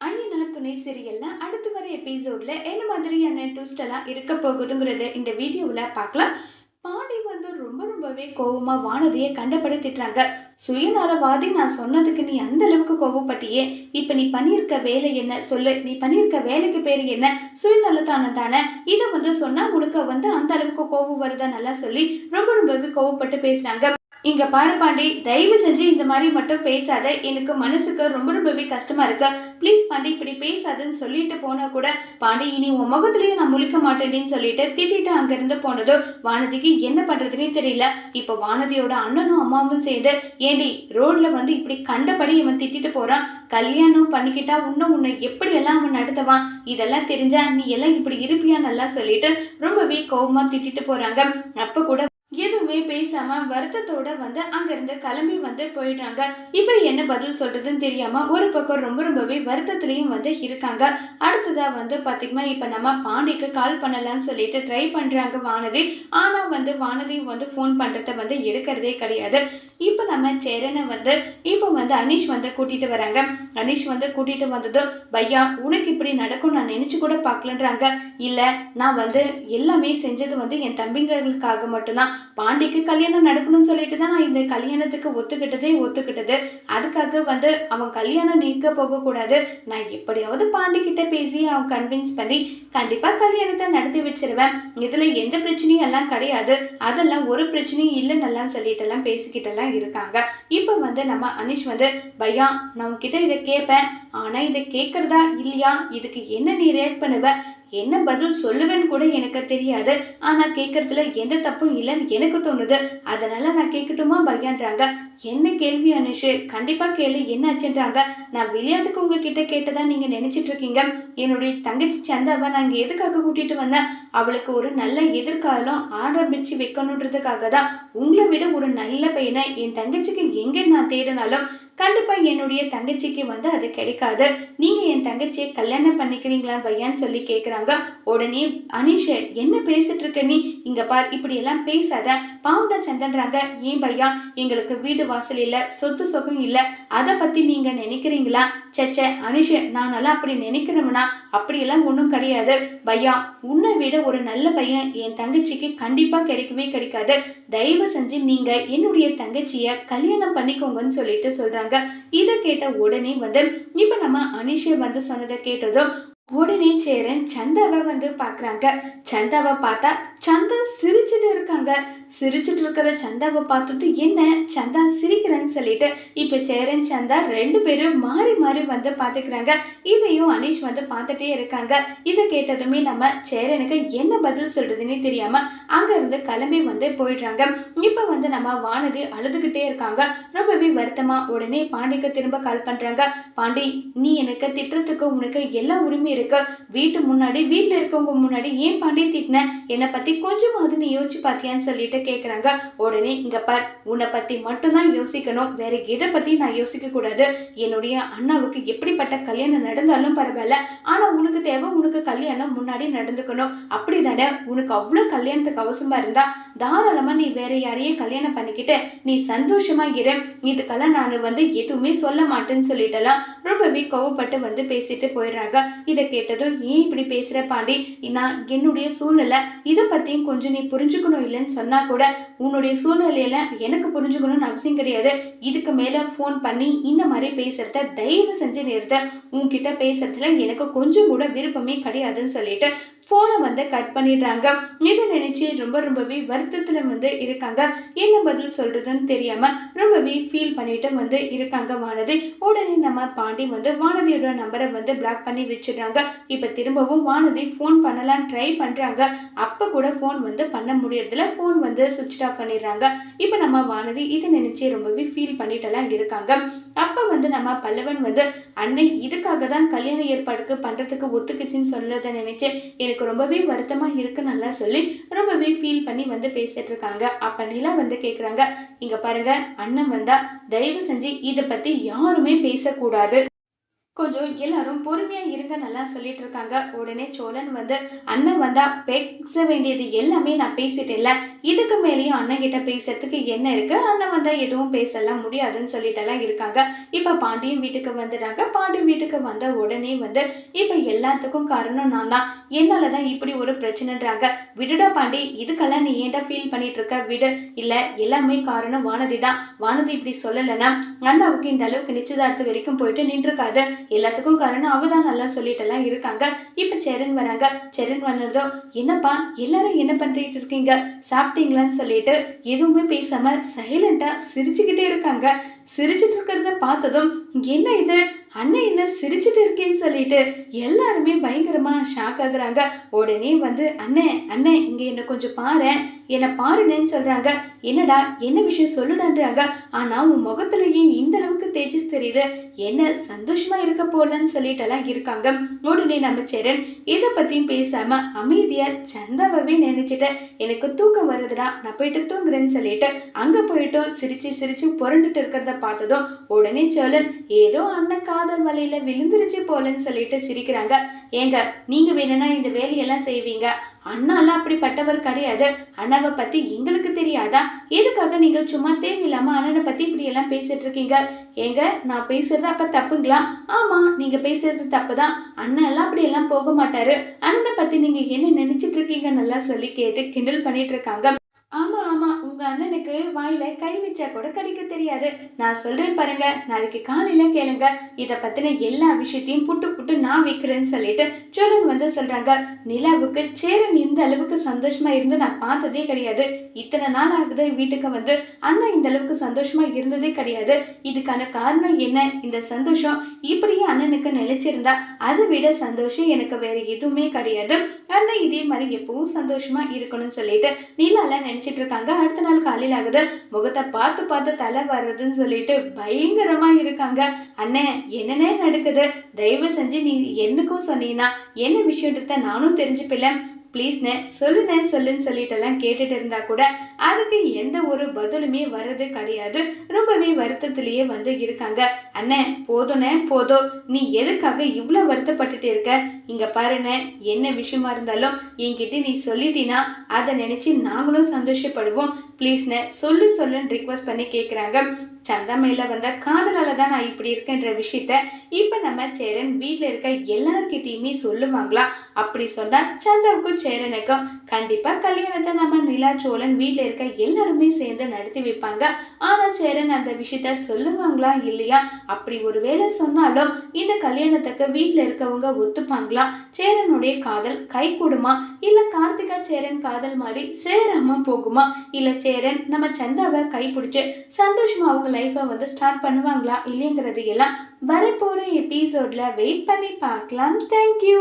ஐயனார் துணை சீரியல்ல அடுத்து வர எபிசோட்ல என்ன மாதிரியான ட்விஸ்ட் எல்லாம் இருக்க போகுதுங்கிறத இந்த வீடியோவில் பார்க்கலாம். பாண்டி வந்து ரொம்ப ரொம்பவே கோவமா வானதியை கண்டப்படுத்திட்டாங்க. சுயநலவாதி நான் சொன்னதுக்கு நீ அந்த அளவுக்கு கோவப்பட்டியே. இப்போ நீ பண்ணியிருக்க வேலை என்ன? சொல்லு. நீ பண்ணியிருக்க வேலைக்கு பேர் என்ன? சுயநலத்தானம் தானே? இதை வந்து சொன்னால் உனக்கு வந்து அந்த அளவுக்கு கோவம் வருதா நல்லா சொல்லி ரொம்ப ரொம்பவே கோவப்பட்டு பேசுகிறாங்க இங்க பாரு பாண்டி தயவு செஞ்சு இந்த மாதிரி மட்டும் பேசாத. எனக்கு மனசுக்கு ரொம்ப ரொம்பவே கஷ்டமா இருக்கு. ப்ளீஸ் பாண்டி இப்படி பேசாதுன்னு சொல்லிட்டு போனா கூட பாண்டி இனி உன் முகத்திலேயே நான் முழிக்க மாட்டேன்னு சொல்லிட்டு திட்டிட்டு அங்கிருந்து போனதோ வானதிக்கு என்ன பண்றதுன்னு தெரியல. இப்போ வானதியோட அண்ணனும் அம்மாவும் சேர்ந்து ஏண்டி ரோட்ல வந்து இப்படி கண்டபடி இவன் திட்டிட்டு போறான். கல்யாணம் பண்ணிக்கிட்டா இன்னும் உன்னை எப்படி எல்லாம் அவன் நடத்துவான்? இதெல்லாம் தெரிஞ்சா நீ எல்லாம் இப்படி இருப்பியா நல்லா சொல்லிட்டு ரொம்பவே கோபமா திட்டிட்டு போறாங்க. அப்ப கூட எதுவுமே பேசாம வருத்தத்தோட வந்து அங்கிருந்து கிளம்பி வந்து போயிடுறாங்க. இப்ப என்ன பதில் சொல்றதுன்னு தெரியாம ஒரு பக்கம் ரொம்ப ரொம்பவே வருத்தத்திலையும் வந்து இருக்காங்க. அடுத்ததா வந்து பாத்தீங்கன்னா இப்ப நம்ம பாண்டிக்கு கால் பண்ணலாம்னு சொல்லிட்டு ட்ரை பண்றாங்க வானதி. ஆனா வந்து வானதி வந்து ஃபோன் பண்றத வந்து எடுக்கிறதே கிடையாது. இப்போ நம்ம சேரனை வந்து இப்போ வந்து அனீஷ் வந்து கூட்டிட்டு வராங்க. அனீஷ் வந்து கூட்டிட்டு வந்ததும் பையா உனக்கு இப்படி நடக்கும் நான் நினைச்சு கூட பார்க்கலன்றாங்க. இல்ல நான் வந்து எல்லாமே செஞ்சது வந்து என் தம்பிங்களுக்காக மட்டும்தான். பாண்டிக்கு கல்யாணம் நடக்கணும்னு சொல்லிட்டு தான் நான் இந்த கல்யாணத்துக்கு ஒத்துக்கிட்டதே ஒத்துக்கிட்டது. அதுக்காக வந்து அவன் கல்யாணம் நீக்க போகக்கூடாது நான் எப்படியாவது பாண்டி கிட்ட பேசி அவன் கன்வின்ஸ் பண்ணி கண்டிப்பாக கல்யாணத்தை நடத்தி வச்சிருவேன். இதில் எந்த பிரச்சனையும் எல்லாம் கிடையாது. அதெல்லாம் ஒரு பிரச்சனையும் இல்லைன்னெல்லாம் சொல்லிட்டுலாம் பேசிக்கிட்டெல்லாம் இருக்காங்க. இப்போ வந்து நம்ம அனிஷ் வந்து பையா நான் உங்ககிட்ட இதை கேட்பேன் ஆனால் இதை கேட்குறதா இல்லையா? இதுக்கு என்ன நீ ரியாக்ட் பண்ணுவ? என்ன பதில் சொல்லுவேன்னு கூட எனக்கு தெரியாது. ஆனால் கேட்கறதுல எந்த தப்பும் இல்லைன்னு எனக்கு தோணுது. அதனால நான் கேட்கட்டுமா பையான்றாங்க. என்ன கேள்வி அனுஷு? கண்டிப்பாக கேளு. என்ன ஆச்சுன்றாங்க நான் விளையாட்டுக்கு உங்ககிட்ட கேட்டதா நீங்கள் நினச்சிட்டு இருக்கீங்க என்னுடைய தங்கச்சி சந்தாவை நான் இங்கே எதுக்காக கூட்டிகிட்டு வந்தேன்? அவளுக்கு ஒரு நல்ல எதிர்காலம் ஆரம்பிச்சு வைக்கணுன்றதுக்காக தான். உங்களை விட ஒரு நல்ல பையனை என் தங்கச்சிக்கு எங்கே நான் தேடினாலும் கண்டிப்பா என்னுடைய தங்கச்சிக்கு வந்து அது கிடைக்காது. நீங்க என் தங்கச்சியை கல்யாணம் பண்ணிக்கிறீங்களா பையான்னு சொல்லி கேட்குறாங்க உடனே அனிஷ என்ன பேசிட்டு இருக்க நீ? இங்க பார் இப்படி எல்லாம் பேசாத. பாவுண்டா சந்தன்றாங்க ஏன் பையா? எங்களுக்கு வீடு வாசல் இல்ல சொத்து சொகம் இல்ல. அதை பத்தி நீங்க நினைக்கிறீங்களா? சச்ச நான் நானெல்லாம் அப்படி நினைக்கிறோம்னா அப்படியெல்லாம் ஒன்றும் கிடையாது. பையா உன்னை விட ஒரு நல்ல பையன் என் தங்கச்சிக்கு கண்டிப்பாக கிடைக்கவே கிடைக்காது. தயவு செஞ்சு நீங்கள் என்னுடைய தங்கச்சியை கல்யாணம் பண்ணிக்கோங்கன்னு சொல்லிட்டு சொல்கிறாங்க சொல்றாங்க இதை கேட்ட உடனே வந்து இப்போ நம்ம அனிஷே வந்து சொன்னதை கேட்டதும் உடனே சேரன் சந்தாவை வந்து பார்க்குறாங்க சந்தாவை பார்த்தா சந்தா சிரிச்சுட்டு இருக்காங்க. சிரிச்சுட்டு இருக்கிற சந்தாவை பார்த்துட்டு என்ன சந்தா சிரிக்கிறேன்னு சொல்லிட்டு இப்போ சேரன் சந்தா ரெண்டு பேரும் மாறி மாறி வந்து பார்த்துக்கிறாங்க இதையும் அனீஷ் வந்து பார்த்துட்டே இருக்காங்க. இதை கேட்டதுமே நம்ம சேரனுக்கு என்ன பதில் சொல்றதுன்னே தெரியாம அங்கேருந்து கிளம்பி வந்து போயிடுறாங்க. இப்போ வந்து நம்ம வானதி அழுதுகிட்டே இருக்காங்க. ரொம்பவே வருத்தமா உடனே பாண்டிக்கு திரும்ப கால் பண்ணுறாங்க பாண்டி நீ எனக்கு திட்டத்துக்கு உனக்கு எல்லா உரிமையும் இருக்க வீட்டு முன்னாடி வீட்டில் இருக்கவங்க முன்னாடி ஏன் பாண்டி திட்டின? என்னை பற்றி கொஞ்சமாவது நீ யோசிச்சு பார்த்தியான்னு சொல்லிட்டு கேட்குறாங்க உடனே இங்கே பார் உன்னை பற்றி மட்டும்தான் யோசிக்கணும். வேற எதை பற்றி நான் யோசிக்க கூடாது. என்னுடைய அண்ணாவுக்கு எப்படிப்பட்ட கல்யாணம் நடந்தாலும் பரவாயில்ல. ஆனால் உனக்கு தேவை உனக்கு கல்யாணம் முன்னாடி நடந்துக்கணும். அப்படி தானே உனக்கு அவ்வளோ கல்யாணத்துக்கு அவசரமா இருந்தா தாராளமா நீ வேற யாரையும் கல்யாணம் பண்ணிக்கிட்டு நீ சந்தோஷமா இரு. இதுக்கெல்லாம் நான் வந்து எதுவுமே சொல்ல மாட்டேன்னு சொல்லிட்டெல்லாம் ரொம்பவே கோவப்பட்டு வந்து பேசிட்டு போயிடுறாங்க. இதை கேட்டதும் ஏன் இப்படி பேசுற பாண்டி? நான் என்னுடைய சூழ்நிலை. இதை பற்றியும் கொஞ்சம் நீ புரிஞ்சுக்கணும் இல்லைன்னு சொன்னா கூட உன்னுடைய சூழ்நிலையில எனக்கு புரிஞ்சுக்கணும்னு அவசியம் கிடையாது. இதுக்கு மேலே ஃபோன் பண்ணி இந்த மாதிரி பேசுறத தயவு செஞ்சு நிறுத்த. உன்கிட்ட பேசுறதுல எனக்கு கொஞ்சம் கூட விருப்பமே கிடையாதுன்னு சொல்லிட்டு ஃபோனை வந்து கட் பண்ணிடுறாங்க. இதை நினைச்சு ரொம்ப ரொம்பவே வருத்தத்தில் வந்து இருக்காங்க. என்ன பதில் சொல்றதுன்னு தெரியாம ரொம்பவே ஃபீல் பண்ணிட்டு வந்து இருக்காங்க வானதி. உடனே நம்ம பாண்டி வந்து வானதியோட நம்பரை வந்து பிளாக் பண்ணி வச்சிடுறாங்க. இப்போ திரும்பவும் வானதி ஃபோன் பண்ணலாம் ட்ரை பண்ணுறாங்க அப்போ கூட ஃபோன் வந்து பண்ண முடியறதில்ல. ஃபோன் வந்து சுவிட்ச் ஆஃப் பண்ணிடுறாங்க. இப்போ நம்ம வானதி இதை நினைச்சு ரொம்பவே ஃபீல் பண்ணிட்டெல்லாம் இருக்காங்க. அப்போ வந்து நம்ம பல்லவன் வந்து அன்னை இதுக்காக தான் கல்யாண ஏற்பாடுக்கு பண்ணுறதுக்கு ஒத்துக்குச்சின்னு சொல்கிறத நினச்சி எனக்கு ரொம்பவே வருத்தமாக இருக்குன்னு நல்லா சொல்லி ரொம்பவே ஃபீல் பண்ணி வந்து பேசிகிட்டு இருக்காங்க. அப்போ நிலா வந்து கேட்குறாங்க இங்கே பாருங்க அண்ணன் வந்தால் தயவு செஞ்சு இதை பற்றி யாருமே பேசக்கூடாது. கொஞ்சம் எல்லாரும் பொறுமையாக இருங்க நல்லா சொல்லிட்டு இருக்காங்க உடனே சோழன் வந்து அண்ணன் வந்தா பேச வேண்டியது எல்லாமே நான் பேசிட்டேன்ல. இதுக்கு மேலேயும் அண்ணன் கிட்ட பேசுறதுக்கு என்ன இருக்கு? அண்ணன் வந்தா எதுவும் பேசலாம் முடியாதுன்னு சொல்லிட்டெல்லாம் இருக்காங்க. இப்ப பாண்டியும் வீட்டுக்கு வந்துடுறாங்க பாண்டி வீட்டுக்கு வந்த உடனே வந்து இப்ப எல்லாத்துக்கும் காரணம் நான் தான். என்னாலதான் இப்படி ஒரு பிரச்சனைன்றாங்க. விடுடா பாண்டி இதுக்கெல்லாம் நீ ஏன்டா ஃபீல் பண்ணிட்டு இருக்க விடு. இல்ல எல்லாமே காரணம் வானதி தான் வானதி இப்படி சொல்லலைன்னா அண்ணாவுக்கு இந்த அளவுக்கு நிச்சயதார்த்தம் வரைக்கும் போயிட்டு நின்றுருக்காது எல்லாத்துக்கும் காரணம் அவ தான் நல்லா சொல்லிட்டெல்லாம் இருக்காங்க. இப்ப செரன் வராங்க. செரன் வந்ததோ என்னப்பா எல்லாரும் என்ன பண்ணிட்டு இருக்கீங்க? சாப்பிட்டீங்களான்னு சொல்லிட்டு எதுவுமே பேசாம சைலண்டா சிரிச்சுக்கிட்டே இருக்காங்க. சிரிச்சுட்டு இருக்கிறத பார்த்ததும் என்ன இது? அண்ணன் என்ன சிரிச்சுட்டு இருக்கேன்னு சொல்லிட்டு எல்லாருமே பயங்கரமா ஷாக் ஆகுறாங்க. உடனே வந்து அண்ணே அண்ணே இங்க என்ன கொஞ்சம் பாரு. என்னை பாருனேன்னு சொல்றாங்க. என்னடா என்ன விஷயம் சொல்லுடான்றாங்க. ஆனா உன் முகத்துலயே இந்த அளவுக்கு தேஜஸ் தெரியுது. என்ன சந்தோஷமா இருக்க போலன்னு சொல்லிட்டெல்லாம் இருக்காங்க. உடனே நம்ம சேரன் இதை பத்தியும் பேசாம அமைதியா சந்தாவே நினைச்சிட்டு எனக்கு தூக்கம் வருதுடா நான் போயிட்டு தூங்குறேன்னு சொல்லிட்டு அங்க போயிட்டு சிரிச்சு சிரிச்சு புரண்டுட்டு இருக்கிறத பார்த்ததும் உடனே சோழன் ஏதோ அண்ணன் காதல் வலையில விழுந்துருச்சு போலன்னு சொல்லிட்டு சிரிக்கிறாங்க. ஏங்க நீங்க வேணும்னா இந்த வேலையெல்லாம் செய்வீங்க. அண்ணாலாம் அப்படிப்பட்டவர் கிடையாது. அண்ணாவை பத்தி எங்களுக்கு தெரியாதா? எதுக்காக நீங்க சும்மா தேவையில்லாம அண்ணனை பத்தி இப்படி எல்லாம் பேசிட்டு இருக்கீங்க ஏங்க நான் பேசுறது அப்ப தப்புங்களா? ஆமா நீங்க பேசுறது தப்புதான். அண்ணன் எல்லாம் அப்படி எல்லாம் போக மாட்டாரு. அண்ணனை பத்தி நீங்க என்ன நினைச்சிட்டு இருக்கீங்க நல்லா சொல்லி கேட்டு கிண்டல் பண்ணிட்டு இருக்காங்க ஆமா ஆமா. உங்க அண்ணனுக்கு வாயில கை வச்சா கூட கடிக்க தெரியாது. நான் சொல்றேன் பாருங்க. நாளைக்கு காலையில கேளுங்க. இத பத்தின எல்லா விஷயத்தையும் புட்டு புட்டு நான் வைக்கிறேன்னு சொல்லிட்டு சோழன் வந்து சொல்றாங்க. நிலாவுக்கு சேரன் இந்த அளவுக்கு சந்தோஷமா இருந்து நான் பார்த்ததே கிடையாது. இத்தனை நாள் ஆகுது வீட்டுக்கு வந்து. அண்ணா இந்த அளவுக்கு சந்தோஷமா இருந்ததே கிடையாது. இதுக்கான காரணம் என்ன? இந்த சந்தோஷம் இப்படியே அண்ணனுக்கு நிலைச்சிருந்தா அதை விட சந்தோஷம் எனக்கு வேற எதுவுமே கிடையாது. அண்ணன் இதே மாதிரி எப்பவும் சந்தோஷமா இருக்கணும்னு சொல்லிட்டு நீலால நினைச்சிட்டு இருக்காங்க அடுத்த நாள் காலையில் ஆகுது. முகத்தை பார்த்து பார்த்து தலை வர்றதுன்னு சொல்லிட்டு பயங்கரமா இருக்காங்க. அண்ணே என்னென்ன நடக்குது? தயவு செஞ்சு நீ என்னக்கும் சொன்னீங்கன்னா என்ன விஷயன்றத நானும் தெரிஞ்சுப்பில்ல ப்ளீஸ்ண்ணே சொல்லுண்ணே சொல்லுன்னு சொல்லிட்டெல்லாம் கேட்டுட்டு இருந்தா கூட அதுக்கு எந்த ஒரு பதிலுமே வர்றது கிடையாது. ரொம்பவே வருத்தத்திலேயே வந்து இருக்காங்க. அண்ணே போதும்ண்ணே போதும். நீ எதுக்காக இவ்வளோ வருத்தப்பட்டுட்டு இருக்க? இங்க பாருண்ணே என்ன விஷயமா இருந்தாலும் என்கிட்ட நீ சொல்லிட்டீனா அதை நினைச்சு நாங்களும் சந்தோஷப்படுவோம். ப்ளீஸ்ண்ணே சொல்லு சொல்லுன்னு ரிக்வஸ்ட் பண்ணி கேட்குறாங்க சந்தா மேல வந்த காதலால தான் நான் இப்படி இருக்கேன்ற விஷயத்த இப்ப நம்ம சேரன் வீட்டில் இருக்க எல்லார்கிட்டயுமே சொல்லுவாங்களா? அப்படி சொன்னா சந்தாவுக்கும் சேரனுக்கும் கண்டிப்பா கல்யாணத்தை நம்ம நிலா சோழன் வீட்டில் இருக்க எல்லாருமே சேர்ந்து நடத்தி வைப்பாங்க. ஆனா சேரன் அந்த விஷயத்த சொல்லுவாங்களா இல்லையா? அப்படி ஒரு வேலை சொன்னாலும் இந்த கல்யாணத்துக்கு வீட்டில் இருக்கவங்க ஒத்துப்பாங்களா? சேரனுடைய காதல் கை கூடுமா இல்ல கார்த்திகா சேரன் காதல் மாதிரி சேராம போகுமா? இல்ல சேரன் நம்ம சந்தாவை கைப்பிடிச்சு சந்தோஷமா அவங்கள லைஃப்பை வந்து ஸ்டார்ட் பண்ணுவாங்களா இல்லைங்கிறது எல்லாம் வரப்போற எபிசோடில் வெயிட் பண்ணி பார்க்கலாம். தேங்க்யூ